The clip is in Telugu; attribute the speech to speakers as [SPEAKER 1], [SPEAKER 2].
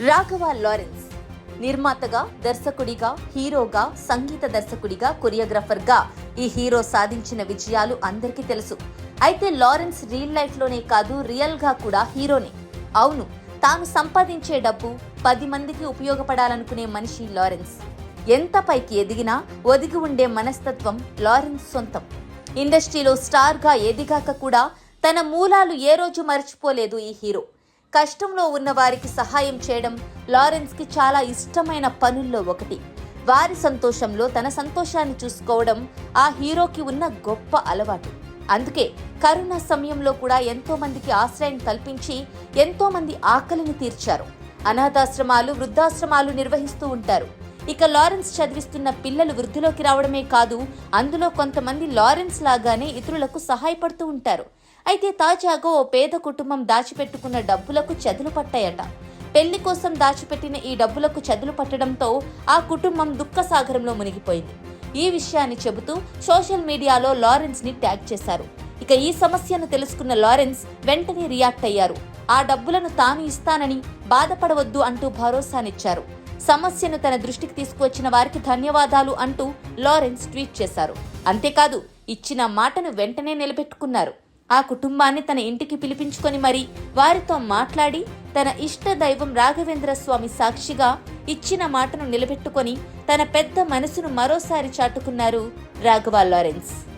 [SPEAKER 1] రాఘవ లారెన్స్ నిర్మాతగా దర్శకుడిగా హీరోగా సంగీత దర్శకుడిగా కొరియోగ్రాఫర్గా ఈ హీరో సాధించిన విజయాలు అందరికీ తెలుసు. అయితే లారెన్స్ రియల్ లైఫ్లోనే కాదు రియల్గా కూడా హీరోనే. అవును తాను సంపాదించే డబ్బు పది మందికి ఉపయోగపడాలనుకునే మనిషి లారెన్స్. ఎంత పైకి ఎదిగినా ఒదిగి ఉండే మనస్తత్వం లారెన్స్ సొంతం. ఇండస్ట్రీలో స్టార్గా ఎదిగాక కూడా తన మూలాలు ఏ రోజు మర్చిపోలేదు ఈ హీరో. కష్టంలో ఉన్న వారికి సహాయం చేయడం లారెన్స్కి చాలా ఇష్టమైన పనుల్లో ఒకటి. వారి సంతోషంలో తన సంతోషాన్ని చూసుకోవడం ఆ హీరోకి ఉన్న గొప్ప అలవాటు. అందుకే కరోనా సమయంలో కూడా ఎంతో మందికి ఆశ్రయం కల్పించి ఎంతో మంది ఆకలిని తీర్చారు. అనాథాశ్రమాలు వృద్ధాశ్రమాలు నిర్వహిస్తూ ఉంటారు. ఇక లారెన్స్ చదివిస్తున్న పిల్లలు వృద్ధిలోకి రావడమే కాదు అందులో కొంతమంది లారెన్స్ లాగానే ఇతరులకు సహాయపడుతూ ఉంటారు. అయితే తాజాగా ఓ పేద కుటుంబం దాచిపెట్టుకున్న డబ్బులకు చదులు పట్టాయట. పెళ్ళి కోసం దాచిపెట్టిన ఈ డబ్బులకు చదులు పట్టడంతో ఆ కుటుంబం దుఃఖసాగరంలో మునిగిపోయింది. ఈ విషయాన్ని చెబుతూ సోషల్ మీడియాలో లారెన్స్ని ట్యాగ్ చేశారు. ఇక ఈ సమస్యను తెలుసుకున్న లారెన్స్ వెంటనే రియాక్ట్ అయ్యారు. ఆ డబ్బులను తాను ఇస్తానని బాధపడవద్దు అంటూ భరోసానిచ్చారు. సమస్యను తన దృష్టికి తీసుకువచ్చిన వారికి ధన్యవాదాలు అంటూ లారెన్స్ ట్వీట్ చేశారు. అంతేకాదు ఇచ్చిన మాటను వెంటనే నిలబెట్టుకున్నారు. ఆ కుటుంబాన్ని తన ఇంటికి పిలిపించుకొని మరి వారితో మాట్లాడి తన ఇష్ట దైవం రాఘవేంద్ర స్వామి సాక్షిగా ఇచ్చిన మాటను నిలబెట్టుకొని తన పెద్ద మనసును మరోసారి చాటుకున్నారు రాఘవ లారెన్స్.